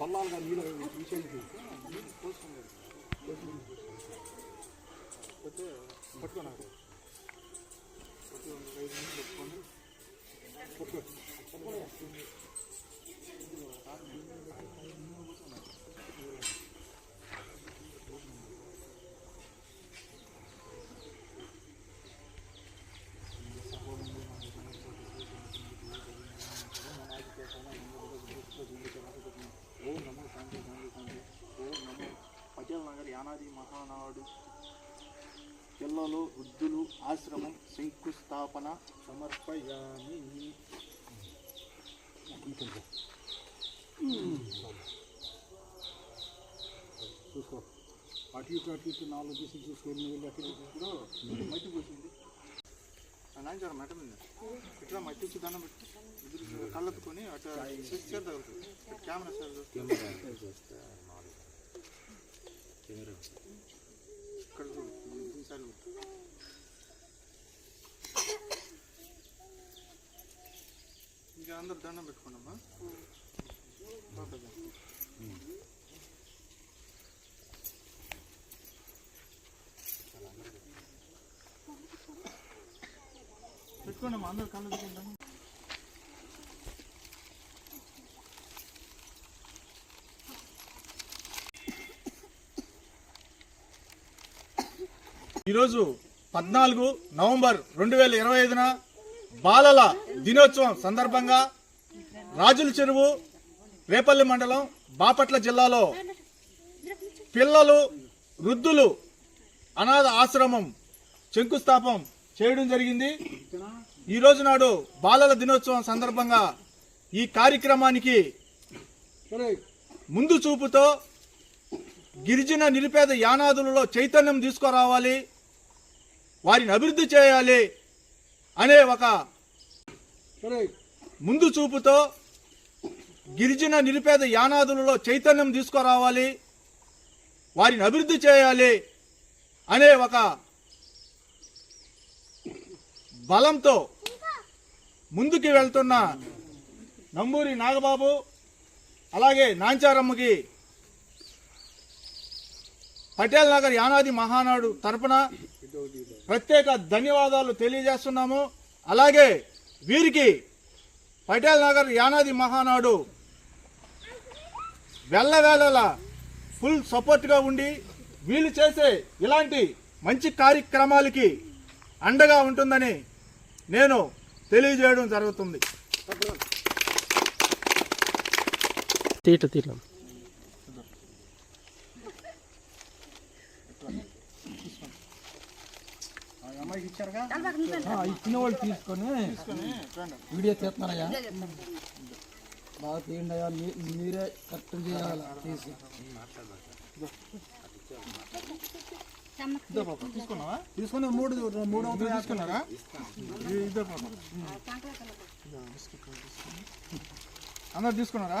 పల్లాలుగా నీళ్ళు విషయానికి పట్టుకోండి ఓం నాడు పిల్లలు వృద్ధులు ఆశ్రమం శంకుస్థాపన సమర్పయామి. చూసుకో. అటు ఇటు అటు ఇటు నాలుగు తీసి చూసుకొని వెళ్ళి అక్కడ ఇటు. మట్టి పోసింది. నాయన మట మీద ఇట్లా మట్టి ఇచ్చి దాన్ని పెట్టి ఎదురు కళ్ళెత్తుకొని అట్లా చేర్ తగులుతుంది. Camera sir camera. అక్కడ ఈ చూడు. ఇంకా అందరు దండం పెట్టుకున్నామా ఓకే అందరు కళ్ళు పెట్టుకుంటాము ఈరోజు పద్నాలుగు నవంబర్ రెండు వేల ఇరవై ఐదున బాలల దినోత్సవం సందర్భంగా రాజుల చెరువు రేపల్లి మండలం బాపట్ల జిల్లాలో పిల్లలు వృద్ధులు అనాథ ఆశ్రమం శంకుస్థాపం చేయడం జరిగింది. ఈరోజు నాడు బాలల దినోత్సవం సందర్భంగా ఈ కార్యక్రమానికి ముందు చూపుతో గిరిజన నిరుపేద యానాదులలో చైతన్యం తీసుకురావాలి. వారిని అభివృద్ధి చేయాలి అనే ఒక ముందు చూపుతో గిరిజన నిరుపేద యానాదులలో చైతన్యం తీసుకురావాలి వారిని అభివృద్ధి చేయాలి అనే ఒక బలంతో ముందుకు వెళ్తున్న నంబూరి నాగబాబు అలాగే నాంచారమ్మకి పటేల్ నగర్ యానాది మహానాడు తరపున ప్రత్యేక ధన్యవాదాలు తెలియజేస్తున్నాము. అలాగే వీరికి పటేల్ నగర్ యానాది మహానాడు వెళ్ళవేళలా ఫుల్ సపోర్ట్గా ఉండి వీళ్ళు చేసే ఇలాంటి మంచి కార్యక్రమాలకి అండగా ఉంటుందని నేను తెలియజేయడం జరుగుతుంది. తీట తీట ఇచ్చిన వాళ్ళు తీసుకొని వీడియో తీస్తున్నారయ్యా బాగా తీయండి అయ్యా మీరే కరెక్ట్ చేయాలి తీసి. ఇదో పాప. తీసుకున్నావా? తీసుకుని మూడు మూడు ఇద్దరు తీసుకున్నారా? ఇద్దరు పాప. అందరు తీసుకున్నారా?